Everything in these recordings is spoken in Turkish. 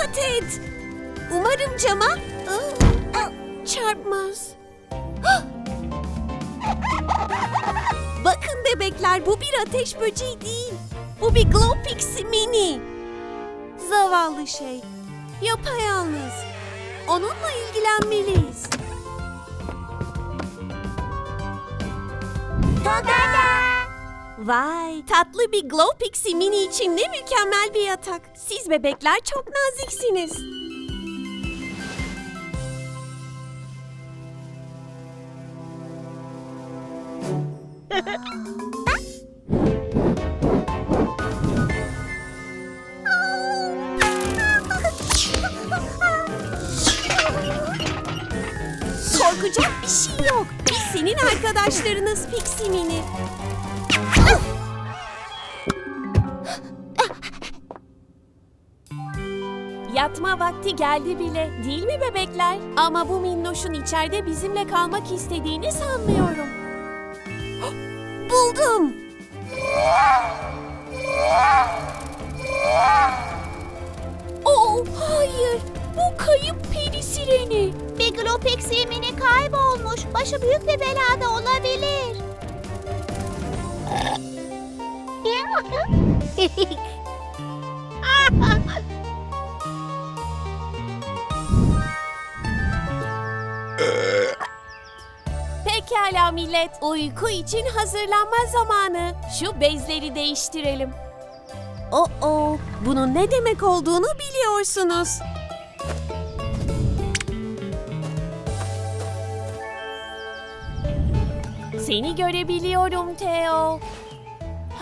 Dikkat et. Umarım cama aa, çarpmaz. Bakın bebekler bu bir ateş böceği değil. Bu bir Glow Pixie Mini. Zavallı şey. Yapayalnız. Onunla ilgilenmeliyiz. Vay tatlı bir Glow Pixie Mini için ne mükemmel bir yatak. Siz bebekler çok naziksiniz. Korkacak bir şey yok. Biz senin arkadaşlarınız Pixie Mini. Yatma vakti geldi bile değil mi bebekler? Ama bu minnoşun içeride bizimle kalmak istediğini sanmıyorum. Buldum. Oh hayır bu kayıp peri sireni. Yemini kaybolmuş. Başı büyük bir belada olabilir. Pekala millet, uyku için hazırlanma zamanı. Şu bezleri değiştirelim. Oh oh, bunun ne demek olduğunu biliyorsunuz. Seni görebiliyorum Theo.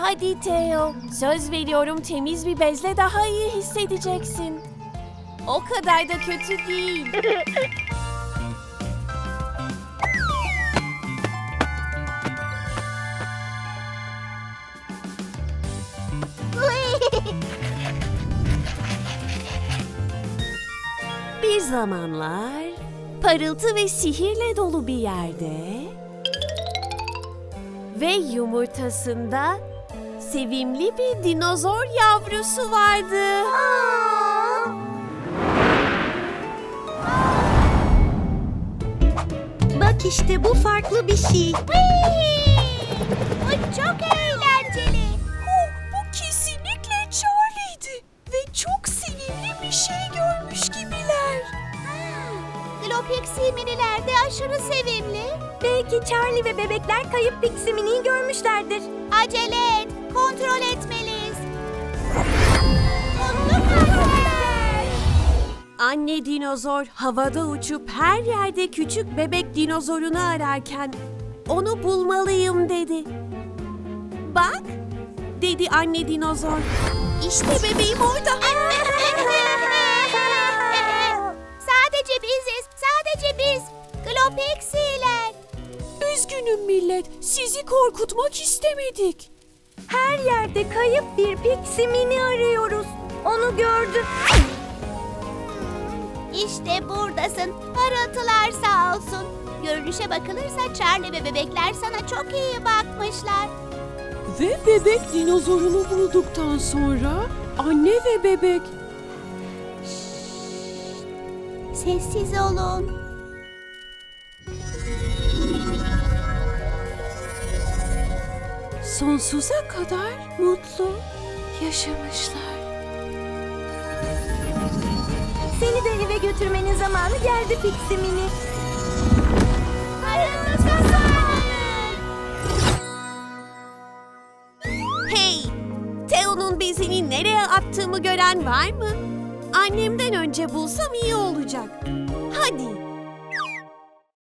Hadi Theo, söz veriyorum temiz bir bezle daha iyi hissedeceksin. O kadar da kötü değil. Bir zamanlar parıltı ve sihirle dolu bir yerde ve yumurtasında sevimli bir dinozor yavrusu vardı. Bak işte bu farklı bir şey. Bu çok eğlenceli. bu kesinlikle Charlie'ydi ve çok sevimli bir şey görmüş gibiler. Glopix yeminilerde aşırı sevimli. Belki Charlie ve bebekler kayıp Pixie Mini'yi görmüşlerdir. Acele et. Kontrol etmeliyiz. Anne dinozor havada uçup her yerde küçük bebek dinozorunu ararken onu bulmalıyım dedi. Bak, dedi anne dinozor. İşte bebeğim orada. sadece biziz. Sadece biz. Glopixi'ler. Üzgünüm millet, sizi korkutmak istemedik. Her yerde kayıp bir Pixie Mini arıyoruz. Onu gördüm. İşte buradasın. Parıltılar sağ olsun. Görünüşe bakılırsa Charlie ve bebekler sana çok iyi bakmışlar. Ve bebek dinozorunu bulduktan sonra anne ve bebek Sessiz olun. Sonsuza kadar mutlu yaşamışlar. Seni de eve götürmenin zamanı geldi Pixie Mini. Hey! Theo'nun bezini nereye attığımı gören var mı? Annemden önce bulsam iyi olacak. Hadi